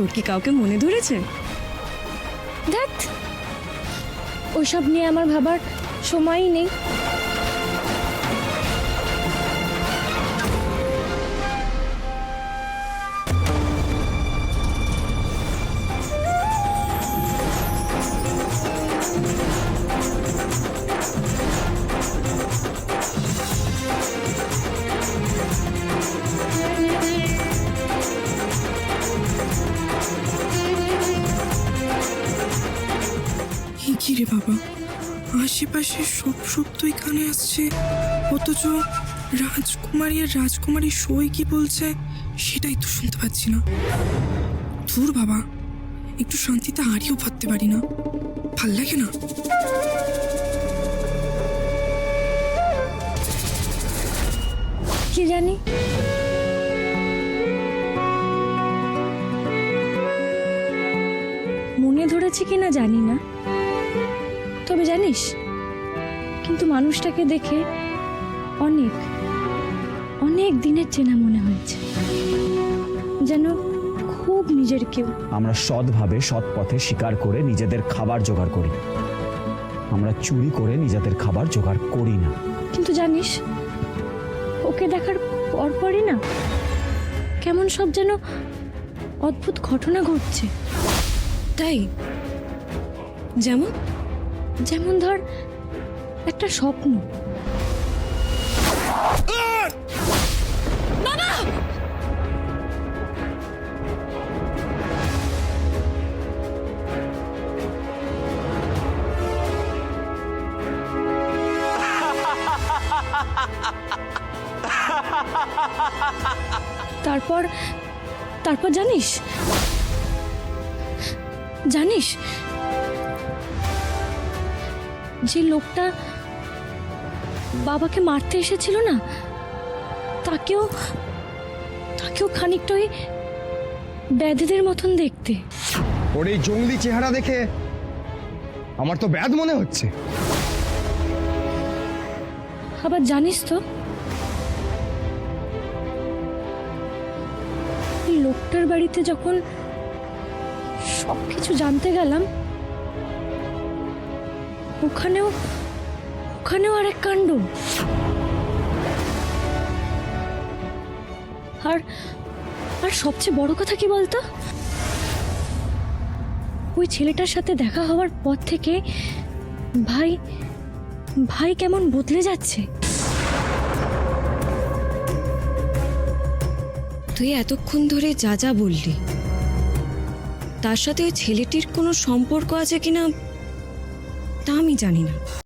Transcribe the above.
তোর কি কাউকে মনে ধরেছে? দেখ ওইসব নিয়ে আমার ভাবার সময়ই নেই। রে বাবা। আশেপাশে সব শব্দই কানে আসছে। অথচ রাজকুমারী আর রাজকুমারী সই কি বলছে, সেটাই তো শুনতে পাচ্ছি না। ধুর বাবা, একটু শান্তিতে হারিয়েও ভাবতে পারি না। ভালো লাগে না। কি জানি? মনে ধরেছে কিনা জানি না। তবে জানিস কিন্তু মানুষটাকে দেখে অনেক অনেক দিনের চেনা মনে হয়েছে। যেন খুব নিজের কেউ। আমরা সৎভাবে সৎ পথে শিকার করে নিজেদের খাবার জোগাড় করি। আমরা চুরি করে নিজেদের খাবার জোগাড় করি না। কিন্তু জানিস ওকে দেখার পরপরই না কেমন সব যেন অদ্ভুত ঘটনা ঘটছে। তাই যেমন যেমন ধর একটা স্বপ্ন। তারপর তারপর জানিস? জানিস? যে লোকটা বাবাকে মারতে এসেছিল না তাকেও তাকেও খানিকটা ওই ব্যাধিদের মতন দেখতে। ওর এই জঙ্গলি চেহারা দেখে আমার তো ব্যাধ মনে হচ্ছে। আবার জানিস তো লোকটার বাড়িতে যখন সব কিছু জানতে গেলাম ওখানেও ওখানেও আরেক কাণ্ড। আর আর সবচেয়ে বড় কথা কি বলতো? ওই ছেলেটার সাথে দেখা হওয়ার পর থেকে ভাই ভাই কেমন বদলে যাচ্ছে। তুই এতক্ষণ ধরে যা যা বললি, তার সাথে ওই ছেলেটির কোনো সম্পর্ক আছে কিনা তা আমি জানি না।